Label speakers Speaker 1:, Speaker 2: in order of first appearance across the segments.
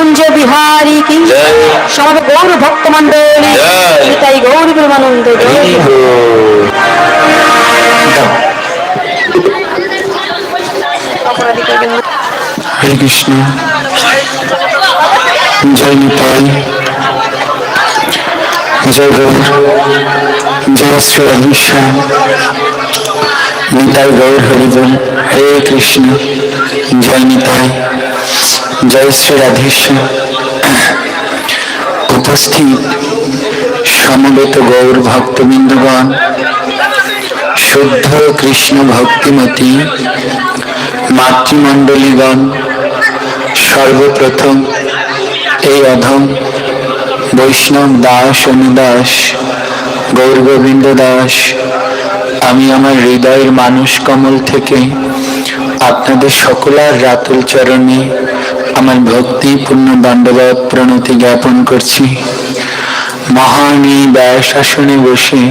Speaker 1: কুঞ্জ বিহারী কি?
Speaker 2: জয়।
Speaker 1: সব গৌর ভক্ত মন্ডলী
Speaker 2: জয়।
Speaker 1: তাই গৌর প্রেমানন্দ জয়।
Speaker 2: হরি কৃষ্ণ। জয় নিতাই। জয় গৌর। জয় শ্রী রাধেশ্যাম। নিতাই গৌর হরি হরে কৃষ্ণ। জয় নিতাই। জয় শ্রী রাধেশ্যাম উপস্থিত সমবেত গৌর ভক্তবৃন্দগণ, শুদ্ধ কৃষ্ণ ভক্তিমতী মাতৃমণ্ডলীগণ, সর্বপ্রথম এই অধম বৈষ্ণব দাস অনুদাস গৌর গোবিন্দ দাস, আমি আমার হৃদয়ের মানুষ কমল থেকে আপনাদের সকলার রাতুল চরণে আমার ভক্তিপূর্ণ দণ্ডবাদ প্রণতি জ্ঞাপন করছি। মহান এই ব্যাস আসনে বসে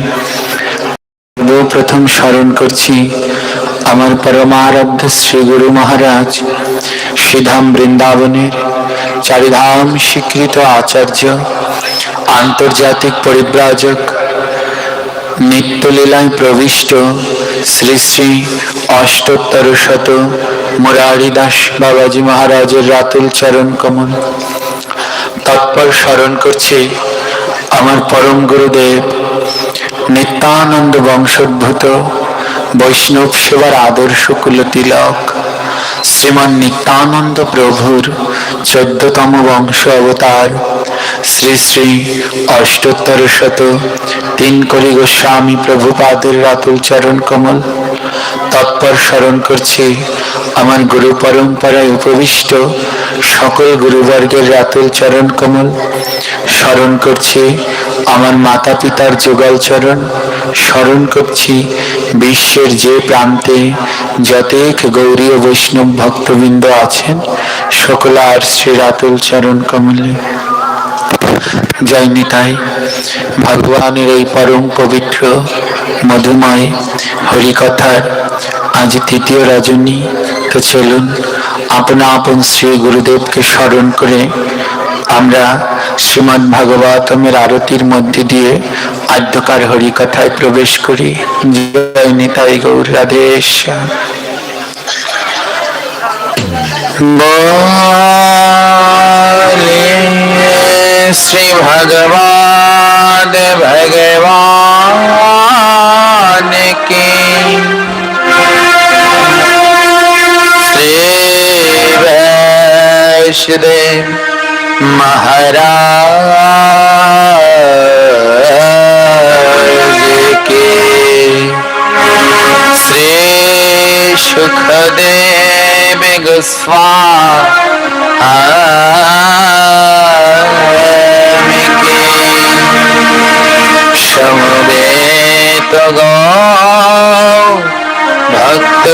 Speaker 2: প্রথম স্মরণ করছি আমার পরমারাধ্য শ্রী গুরু মহারাজ শ্রীধাম বৃন্দাবনের চারিধাম স্বীকৃত আচার্য, আন্তর্জাতিক পরিব্রাজক নিত্যলীলায় প্রবিষ্ট শ্রী শ্রী অষ্টোত্তর শত মুরারিদাস বাবাজি মহারাজের রাতুল চরণ কমল। তৎপর স্মরণ করছি আমার পরম গুরুদেব, নিত্যানন্দ বংশোদ্ভূত বৈষ্ণব সেবার আদর্শ কুল তিলক শ্রীমান নিত্যানন্দ প্রভুর চোদ্দতম বংশ অবতার। শ্রী শ্রী অষ্টোত্তর শত তিন করি গোস্বামী প্রভুপাদের রাতুল চরণ কমল। তৎপর স্মরণ করছি, আমার গুরু পরম্পরায় উপবিষ্ট সকল গুরুবর্গের রাতুল চরণ কমল। স্মরণ করছি, আমার মাতা পিতার যুগল চরণ। স্মরণ করছি, বিশ্বের যে প্রান্তে যতেক গৌরীয় বৈষ্ণব ভক্তবৃন্দ আছেন, সকলার শ্রী রাতুল চরণ কমলে। জয় নিতাই ভগবানের এই পরম পবিত্র মধুময় হরিকথার আজ তৃতীয় রজনী। তো চলুন, আপনা আপন শ্রী গুরুদেবকে স্মরণ করে আমরা শ্রীমৎ ভাগবতমের আরতির মধ্যে দিয়ে আদ্যকার হরিকথায় প্রবেশ করি। জয় নিতাই গৌর রাধেশ श्री भगवान भगवान की। श्री महाराज की। श्री सुखदेव गोस्वामी। ভক্ত ভক্ত